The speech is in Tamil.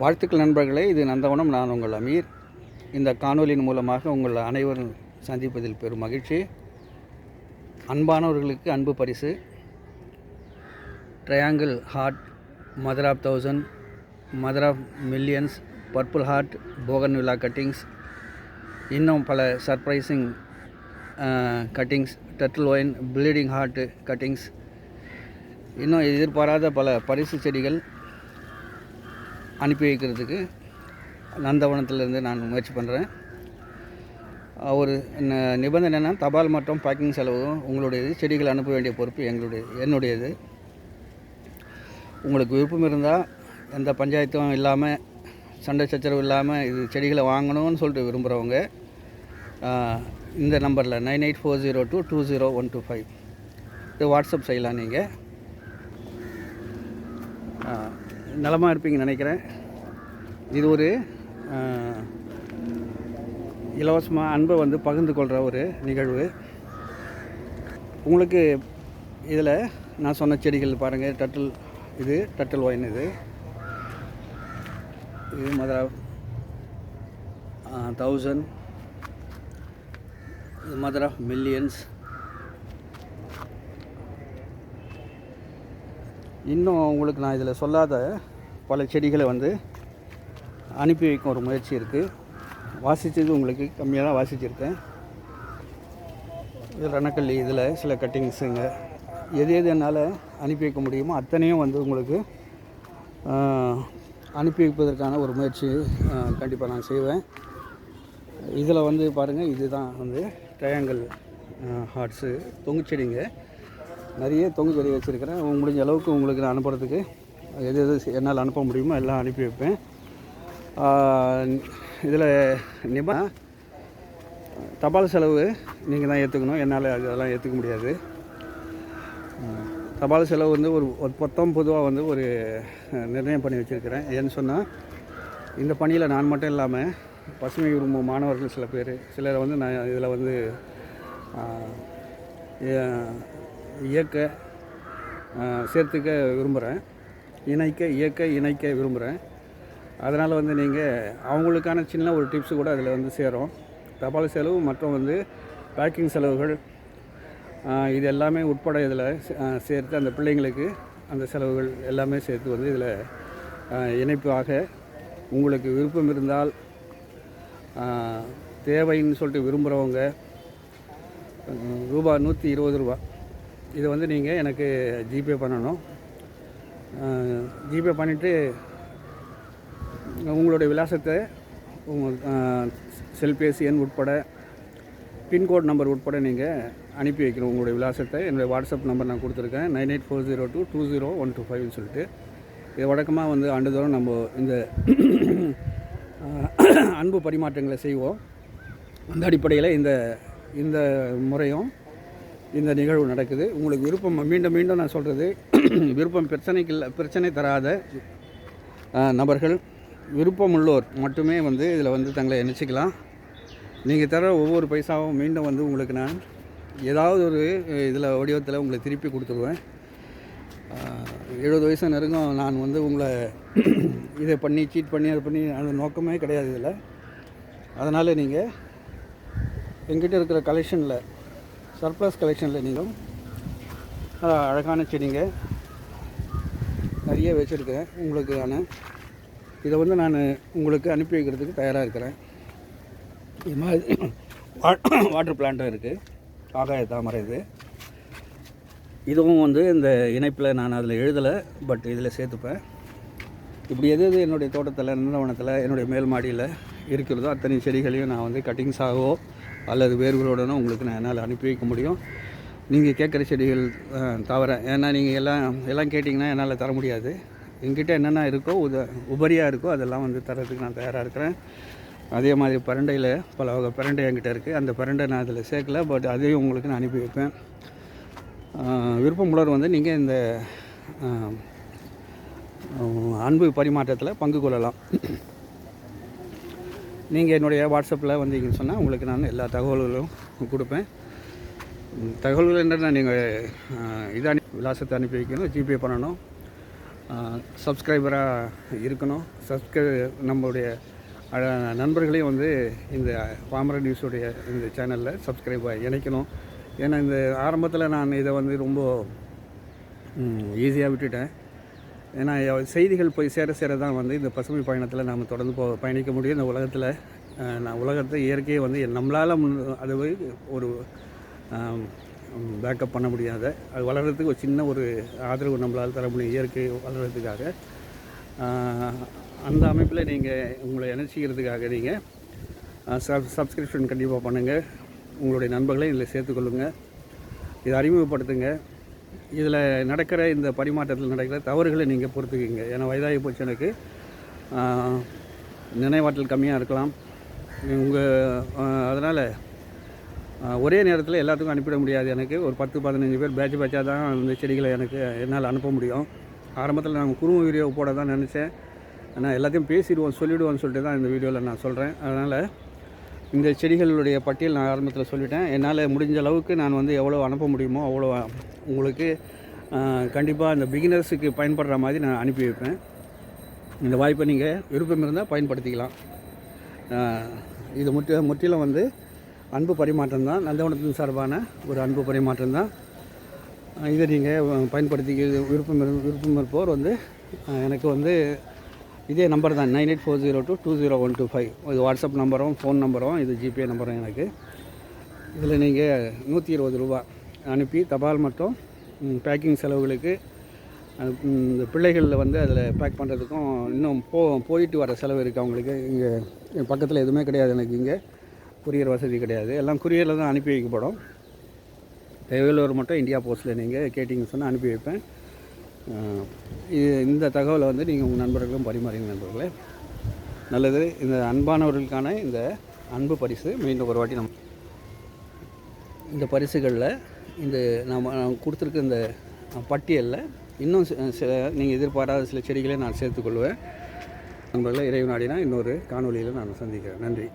வாழ்த்துக்கள் நண்பர்களே இது நந்தவனம் நான் உங்கள் அமீர். இந்த காணொலியின் மூலமாக உங்கள் அனைவரும் சந்திப்பதில் பெரும் மகிழ்ச்சி. அன்பானவர்களுக்கு அன்பு பரிசு. Triangle heart mother of thousand mother of millions purple heart bougainvillea cuttings இன்னும் பல surprising cuttings turtle vine bleeding heart cuttings இன்னும் எதிர்பாராத பல பரிசு செடிகள். அனுப்பி வைக்கிறதுக்கு நந்தவனத்திலேருந்து நான் முயற்சி பண்ணுறேன் ஒரு நிபந்தனை என்னென்னா தபால் மற்றும் பேக்கிங் செலவும் உங்களுடையது. செடிகள் அனுப்ப வேண்டிய பொறுப்பு எங்களுடைய என்னுடையது. உங்களுக்கு விருப்பம் இருந்தால் எந்த பஞ்சாயத்தும் இல்லாமல் சண்டை சச்சரவு இல்லாமல் இது செடிகளை வாங்கணும்னு சொல்லிட்டு விரும்புகிறவங்க இந்த நம்பரில் nine eight four zero two two zero one two five. இது வாட்ஸ்அப் செய்யலாம் நீங்கள் நலமாக இருப்பீங்கன்னு நினைக்கிறேன். இது ஒரு இலவசமாக அன்பை வந்து பகிர்ந்து கொள்கிற ஒரு நிகழ்வு. உங்களுக்கு இதில் நான் சொன்ன செடிகள் பாருங்கள் டட்டில் இது டட்டில் ஒயின் இது. இது மதுரா தௌசண்ட் இது மதர் ஆஃப் மில்லியன்ஸ் இன்னும் உங்களுக்கு நான் இதில் சொல்லாத பல செடிகளை வந்து அனுப்பி வைக்கும் ஒரு முயற்சி இருக்குது வாசித்தது உங்களுக்கு கம்மியாக தான் வாசிச்சிருக்கேன். இது ரணக்கல்லி இதில் சில கட்டிங்ஸுங்க எது எது என்னால் அனுப்பி வைக்க முடியுமோ அத்தனையும் வந்து உங்களுக்கு அனுப்பி வைப்பதற்கான ஒரு முயற்சி கண்டிப்பாக நான் செய்வேன். இதில் வந்து பாருங்கள் இதுதான் வந்து ட்ரையாங்கிள் ஹார்ட்ஸு தொங்கு செடிங்க. நிறைய தொங்கு செடி வச்சுருக்கிறேன். முடிஞ்ச அளவுக்கு உங்களுக்கு நான் அனுப்புகிறதுக்கு எது எது என்னால் அனுப்ப முடியுமோ எல்லாம் அனுப்பி வைப்பேன். இதில் நிபா தபால் செலவு நீங்கள் தான் ஏற்றுக்கணும். என்னால் அதெல்லாம் ஏற்றுக்க முடியாது. தபால் செலவு வந்து ஒரு மொத்தம் பொதுவாக வந்து ஒரு நிர்ணயம் பண்ணி வச்சுருக்கிறேன். ஏன்னு சொன்னால் இந்த பணியில் நான் மட்டும் இல்லாமல் பசுமை விரும்பும் மாணவர்கள் சில பேர் சிலரை வந்து நான் இதில் வந்து இயக்க சேர்த்துக்க விரும்புகிறேன். இணைக்க இயக்க இணைக்க விரும்புகிறேன். அதனால் வந்து நீங்கள் அவங்களுக்கான சின்ன ஒரு டிப்ஸு கூட அதில் வந்து சேரும். தபால் செலவு மற்றும் வந்து பேக்கிங் செலவுகள் இது எல்லாமே உட்பட இதில் சேர்த்து அந்த பிள்ளைங்களுக்கு அந்த செலவுகள் எல்லாமே சேர்த்து வந்து இதில் இணைப்பாக உங்களுக்கு விருப்பம் இருந்தால் தேவைன்னு சொல்லிட்டு விரும்புகிறவங்க ரூபா நூற்றி இருபது ரூபா. இதை வந்து நீங்கள் எனக்கு ஜிபே பண்ணணும். ஜிபே பண்ணிவிட்டு உங்களுடைய விலாசத்தை உங்கள் செல்பேசி எண் உட்பட பின்கோட் நம்பர் உட்பட நீங்கள் அனுப்பி வைக்கணும் உங்களுடைய விலாசத்தை. என்னுடைய வாட்ஸ்அப் நம்பர் நான் கொடுத்துருக்கேன். Nine eight four zero two two zero one two ஃபைவ்னு சொல்லிட்டு. இது வழக்கமாக வந்து ஆண்டுதோறும் நம்ம இந்த அன்பு பரிமாற்றங்களை செய்வோம். அந்த அடிப்படையில் இந்த இந்த முறையும் இந்த நிகழ்வு நடக்குது. உங்களுக்கு விருப்பம் மீண்டும் மீண்டும் நான் சொல்கிறது விருப்பம் பிரச்சனைக்கு இல்லை பிரச்சனை தராத நபர்கள் விருப்பமுள்ளோர் மட்டுமே வந்து இதில் வந்து தங்களை இணைச்சிக்கலாம். நீங்கள் தர ஒவ்வொரு பைசாவும் மீண்டும் வந்து உங்களுக்கு நான் ஏதாவது ஒரு இதில் வடிவத்தில் உங்களை திருப்பி கொடுத்துருவேன். எழுபது வயசு நெருங்கும் நான் வந்து உங்களை இதை பண்ணி சீட் பண்ணி அதை பண்ணி அந்த நோக்கமே கிடையாது இதில். அதனால் நீங்கள் எங்கிட்ட இருக்கிற கலெக்ஷனில் சர்ப்ளஸ் கலெக்ஷனில் நீங்கள் அழகான செடிங்க நிறைய வச்சுருக்கேன். உங்களுக்கான இதை வந்து நான் உங்களுக்கு அனுப்பி வைக்கிறதுக்கு தயாராக இருக்கிறேன். இது மாதிரி வாட்டர் பிளான்ட்டும் இருக்குது ஆகாய தாமரை இது. இதுவும் வந்து இந்த இணைப்பில் நான் அதில் எழுதலை பட் இதில் சேர்த்துப்பேன். இப்படி எது எது என்னுடைய தோட்டத்தில் நிலவனத்தில் என்னுடைய மேல் மாடியில் இருக்கிறதோ அத்தனை செடிகளையும் நான் வந்து கட்டிங்ஸாகவோ அல்லது வேர்களுடனோ உங்களுக்கு நான் என்னால் அனுப்பி வைக்க முடியும். நீங்கள் கேட்குற செடிகள் தவிர ஏன்னா நீங்கள் எல்லாம் எல்லாம் கேட்டிங்கன்னா என்னால் தர முடியாது. என்கிட்ட என்னென்ன இருக்கோ உத உபரியாக இருக்கோ அதெல்லாம் வந்து தரத்துக்கு நான் தயாராக இருக்கிறேன். அதே மாதிரி பரண்டையில் பல வகை பரண்டை என்கிட்ட இருக்குது அந்த பரண்டை நான் அதில் சேர்க்கல பட் அதையும் உங்களுக்கு நான் அனுப்பி வைப்பேன். விருப்பமுள்ளர் வந்து நீங்கள் இந்த அன்பு பரிமாற்றத்தில் பங்கு கொள்ளலாம். நீங்கள் என்னுடைய வாட்ஸ்அப்பில் வந்தீங்கன்னு சொன்னால் உங்களுக்கு நான் எல்லா தகவல்களும் கொடுப்பேன். தகவல்கள் என்னென்ன நீங்கள் இதை அனுப்பி விலாசத்தை அனுப்பி வைக்கணும் ஜிபே பண்ணணும். சப்ஸ்கிரைபராக இருக்கணும். சப்ஸ்கிரை நம்மளுடைய நண்பர்களையும் வந்து இந்த பாமர நியூஸுடைய இந்த சேனலில் சப்ஸ்கிரைபாக இணைக்கணும். ஏன்னா இந்த ஆரம்பத்தில் நான் இதை வந்து ரொம்ப ஈஸியாக விட்டுட்டேன். ஏன்னா செய்திகள் போய் சேர சேர தான் வந்து இந்த பசுமை பயணத்தில் நாம் தொடர்ந்து போ பயணிக்க முடியும். இந்த உலகத்தில் நான் உலகத்தை இயற்கையை வந்து நம்மளால் முன் அது போய் ஒரு பேக்கப் பண்ண முடியாத. அது வளர்கிறதுக்கு ஒரு சின்ன ஒரு ஆதரவு நம்மளால் தர முடியும் இயற்கை வளர்கிறதுக்காக அந்த அமைப்பில் நீங்கள் உங்களை இணைச்சிக்கிறதுக்காக நீங்கள் சப் சப்ஸ்கிரிப்ஷன் கண்டிப்பாக பண்ணுங்கள் உங்களுடைய நண்பர்களை இதில் சேர்த்துக்கொள்ளுங்கள் இதை அறிமுகப்படுத்துங்க. இதில் நடக்கிற இந்த பரிமாற்றத்தில் நடக்கிற தவறுகளை நீங்கள் பொறுத்துக்கிங்க. ஏன்னா வயதாகி போச்சு எனக்கு. நினைவாற்றல் கம்மியாக இருக்கலாம். உங்கள் அதனால் ஒரே நேரத்தில் எல்லாத்துக்கும் அனுப்பிட முடியாது. எனக்கு ஒரு பத்து பதினஞ்சு பேர் பேட்ச் பேட்சாக தான் இந்த செடிகளை எனக்கு என்னால் அனுப்ப முடியும். ஆரம்பத்தில் நாங்கள் குறும வீடியோ போட தான் நினச்சேன். ஆனால் எல்லாத்தையும் பேசிடுவோம் சொல்லிவிடுவோம்னு சொல்லிட்டு தான் இந்த வீடியோவில் நான் சொல்கிறேன் அதனால் இந்த செடிகளுடைய பட்டியல் நான் ஆரம்பத்தில் சொல்லிட்டேன். என்னால் முடிஞ்ச அளவுக்கு நான் வந்து எவ்வளோ அனுப்ப முடியுமோ அவ்வளோ உங்களுக்கு கண்டிப்பாக இந்த பிகினர்ஸுக்கு பயன்படுற மாதிரி நான் அனுப்பி வைப்பேன். இந்த வாய்ப்பை நீங்கள் விருப்பம் இருந்தால் பயன்படுத்திக்கலாம். இது முற்றி முற்றிலும் வந்து அன்பு பரிமாற்றம் தான் நந்தவனத்தின் சார்பான ஒரு அன்பு பரிமாற்றம் தான். இதை நீங்கள் பயன்படுத்தி விருப்பம் இரு- விருப்பம் இருப்போர் வந்து எனக்கு வந்து இதே நம்பர் தான் nine eight four zero two two zero one two five இது வாட்ஸ்அப் நம்பரும் ஃபோன் நம்பரும் இது ஜிபே நம்பரும் எனக்கு. இதில் நீங்கள் நூற்றி இருபது ரூபா அனுப்பி தபால் மட்டும் பேக்கிங் செலவுகளுக்கு இந்த பிள்ளைகளில் வந்து அதில் பேக் பண்ணுறதுக்கும் இன்னும் போ போயிட்டு வர செலவு இருக்குது அவங்களுக்கு. இங்கே பக்கத்தில் எதுவுமே கிடையாது எனக்கு இங்கே. குரியர் வசதி கிடையாது. எல்லாம் குரியரில் தான் அனுப்பி வைக்கப்படும். தேவையுள்ளவர் மட்டும் இந்தியா போஸ்ட்டில் நீங்கள் கேட்டிங்க சொன்னால் அனுப்பி வைப்பேன். இது இந்த தகவலை வந்து நீங்கள் உங்கள் நண்பர்களும் பரிமாறிங்க நண்பர்களே. நல்லது. இந்த அன்பானவர்களுக்கான இந்த அன்பு பரிசு மீண்டும் ஒரு வாட்டி நம்ம இந்த பரிசுகளில் இந்த நாம் நான் கொடுத்துருக்க இந்த பட்டியலில் இன்னும் சில நீங்கள் எதிர்பாராத சில செடிகளை நான் சேர்த்துக்கொள்வேன். நண்பர்களே இறைவனாடினா இன்னொரு காணொலியில் நான் சந்திக்கிறேன். நன்றி.